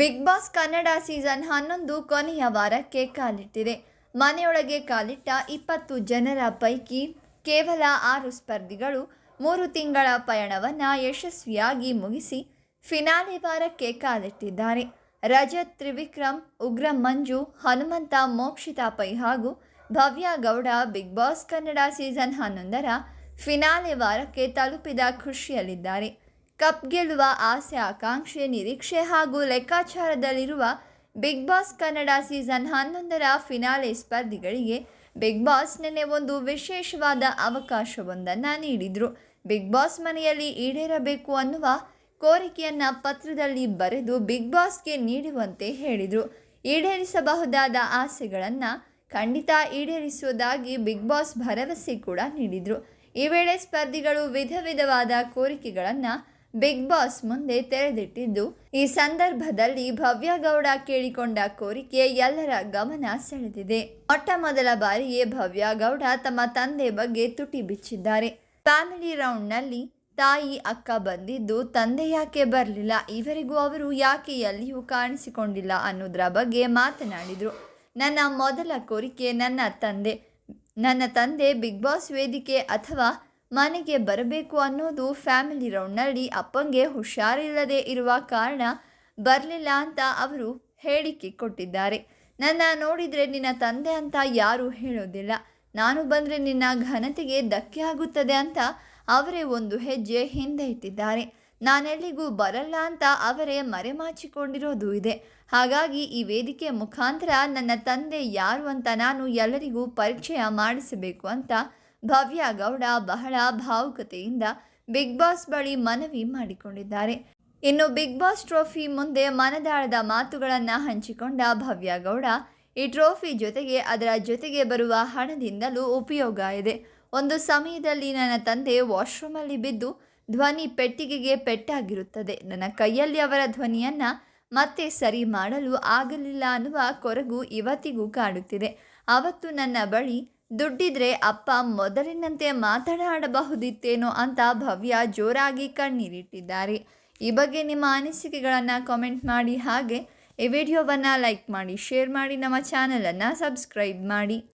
Big Boss Kannada season ಹನ್ನೊಂದು ಕೊನೆಯ ವಾರಕ್ಕೆ ಕಾಲಿಟ್ಟಿದೆ. ಮನೆಯೊಳಗೆ ಕಾಲಿಟ್ಟ ಇಪ್ಪತ್ತು ಜನರ ಪೈಕಿ ಕೇವಲ ಆರು ಸ್ಪರ್ಧಿಗಳು ಮೂರು ತಿಂಗಳ ಪಯಣವನ್ನು ಯಶಸ್ವಿಯಾಗಿ ಮುಗಿಸಿ ಫಿನಾಲೆ ವಾರಕ್ಕೆ ಕಾಲಿಟ್ಟಿದ್ದಾರೆ. ರಜತ್, ತ್ರಿವಿಕ್ರಮ್, ಉಗ್ರ ಮಂಜು, ಹನುಮಂತ, ಮೋಕ್ಷಿತಾ ಪೈ ಹಾಗೂ Bhavya Gowda Bigg Boss Kannada season ಹನ್ನೊಂದರ ಫಿನಾಲೆ ವಾರಕ್ಕೆ ತಲುಪಿದ ಖುಷಿಯಲ್ಲಿದ್ದಾರೆ. ಕಪ್ ಗೆಲ್ಲುವ ಆಸೆ, ಆಕಾಂಕ್ಷೆ, ನಿರೀಕ್ಷೆ ಹಾಗೂ ಲೆಕ್ಕಾಚಾರದಲ್ಲಿರುವ ಬಿಗ್ ಬಾಸ್ ಕನ್ನಡ ಸೀಸನ್ ಹನ್ನೊಂದರ ಫಿನಾಲೆ ಸ್ಪರ್ಧಿಗಳಿಗೆ ಬಿಗ್ ಬಾಸ್ ನಿನ್ನೆ ಒಂದು ವಿಶೇಷವಾದ ಅವಕಾಶವೊಂದನ್ನು ನೀಡಿದರು. ಬಿಗ್ ಬಾಸ್ ಮನೆಯಲ್ಲಿ ಈಡೇರಬೇಕು ಅನ್ನುವ ಕೋರಿಕೆಯನ್ನು ಪತ್ರದಲ್ಲಿ ಬರೆದು ಬಿಗ್ ಬಾಸ್ಗೆ ನೀಡುವಂತೆ ಹೇಳಿದರು. ಈಡೇರಿಸಬಹುದಾದ ಆಸೆಗಳನ್ನು ಖಂಡಿತ ಈಡೇರಿಸುವುದಾಗಿ ಬಿಗ್ ಬಾಸ್ ಭರವಸೆ ಕೂಡ ನೀಡಿದರು. ಈ ವೇಳೆ ಸ್ಪರ್ಧಿಗಳು ವಿಧ ವಿಧವಾದ ಕೋರಿಕೆಗಳನ್ನು ಬಿಗ್ ಬಾಸ್ ಮುಂದೆ ತೆರೆದಿಟ್ಟಿದ್ದು, ಈ ಸಂದರ್ಭದಲ್ಲಿ ಭವ್ಯ ಗೌಡ ಕೇಳಿಕೊಂಡ ಕೋರಿಕೆ ಎಲ್ಲರ ಗಮನ ಸೆಳೆದಿದೆ. ಮೊಟ್ಟ ಮೊದಲ ಬಾರಿಗೆ ಭವ್ಯ ಗೌಡ ತಮ್ಮ ತಂದೆ ಬಗ್ಗೆ ತುಟಿ ಬಿಚ್ಚಿದ್ದಾರೆ. ಫ್ಯಾಮಿಲಿ ರೌಂಡ್ನಲ್ಲಿ ತಾಯಿ, ಅಕ್ಕ ಬಂದಿದ್ದು, ತಂದೆ ಯಾಕೆ ಬರಲಿಲ್ಲ, ಇವರಿಗೂ ಅವರು ಯಾಕೆ ಎಲ್ಲಿಯೂ ಕಾಣಿಸಿಕೊಂಡಿಲ್ಲ ಅನ್ನೋದ್ರ ಬಗ್ಗೆ ಮಾತನಾಡಿದರು. ನನ್ನ ಮೊದಲ ಕೋರಿಕೆ ನನ್ನ ತಂದೆ ನನ್ನ ತಂದೆ ಬಿಗ್ ಬಾಸ್ ವೇದಿಕೆ ಅಥವಾ ಮನೆಗೆ ಬರಬೇಕು ಅನ್ನೋದು ಫ್ಯಾಮಿಲಿ ರೌಂಡ್ನಲ್ಲಿ ಅಪ್ಪಂಗೆ ಹುಷಾರಿಲ್ಲದೆ ಇರುವ ಕಾರಣ ಬರಲಿಲ್ಲ ಅಂತ ಅವರು ಹೇಳಿಕೆ ಕೊಟ್ಟಿದ್ದಾರೆ. ನನ್ನ ನೋಡಿದರೆ ನಿನ್ನ ತಂದೆ ಅಂತ ಯಾರೂ ಹೇಳೋದಿಲ್ಲ. ನಾನು ಬಂದರೆ ನಿನ್ನ ಘನತೆಗೆ ಧಕ್ಕೆ ಆಗುತ್ತದೆ ಅಂತ ಅವರೇ ಒಂದು ಹೆಜ್ಜೆ ಹಿಂದೆ ಇಟ್ಟಿದ್ದಾರೆ. ನಾನೆಲ್ಲಿಗೂ ಬರಲ್ಲ ಅಂತ ಅವರೇ ಮರೆಮಾಚಿಕೊಂಡಿರೋದು ಇದೆ. ಹಾಗಾಗಿ ಈ ವೇದಿಕೆ ಮುಖಾಂತರ ನನ್ನ ತಂದೆ ಯಾರು ಅಂತ ನಾನು ಎಲ್ಲರಿಗೂ ಪರಿಚಯ ಮಾಡಿಸಬೇಕು ಅಂತ ಭವ್ಯ ಗೌಡ ಬಹಳ ಭಾವುಕತೆಯಿಂದ ಬಿಗ್ ಬಾಸ್ ಬಳಿ ಮನವಿ ಮಾಡಿಕೊಂಡಿದ್ದಾರೆ. ಇನ್ನು ಬಿಗ್ ಬಾಸ್ ಟ್ರೋಫಿ ಮುಂದೆ ಮನದಾಳದ ಮಾತುಗಳನ್ನು ಹಂಚಿಕೊಂಡ ಭವ್ಯ ಗೌಡ, ಈ ಟ್ರೋಫಿ ಜೊತೆಗೆ ಅದರ ಜೊತೆಗೆ ಬರುವ ಹಣದಿಂದಲೂ ಉಪಯೋಗ ಇದೆ. ಒಂದು ಸಮಯದಲ್ಲಿ ನನ್ನ ತಂದೆ ವಾಶ್ರೂಮಲ್ಲಿ ಬಿದ್ದು ಧ್ವನಿ ಪೆಟ್ಟಿಗೆಗೆ ಪೆಟ್ಟಾಗಿರುತ್ತದೆ. ನನ್ನ ಕೈಯಲ್ಲಿ ಅವರ ಧ್ವನಿಯನ್ನು ಮತ್ತೆ ಸರಿ ಮಾಡಲು ಆಗಲಿಲ್ಲ ಅನ್ನುವ ಕೊರಗು ಇವತ್ತಿಗೂ ಕಾಡುತ್ತಿದೆ. ಅವತ್ತು ನನ್ನ ಬಳಿ ದುಡ್ಡಿದ್ರೆ ಅಪ್ಪ ಮೊದಲಿನಂತೆ ಮಾತನಾಡಬಹುದಿತ್ತೇನೋ ಅಂತ ಭವ್ಯ ಜೋರಾಗಿ ಕಣ್ಣೀರಿಟ್ಟಿದ್ದಾರೆ. ಈ ಬಗ್ಗೆ ನಿಮ್ಮ ಅನಿಸಿಕೆಗಳನ್ನು ಕಾಮೆಂಟ್ ಮಾಡಿ ಹಾಗೆ ಈ ವಿಡಿಯೋವನ್ನು ಲೈಕ್ ಮಾಡಿ ಶೇರ್ ಮಾಡಿ, ನಮ್ಮ ಚಾನಲನ್ನು ಸಬ್ಸ್ಕ್ರೈಬ್ ಮಾಡಿ.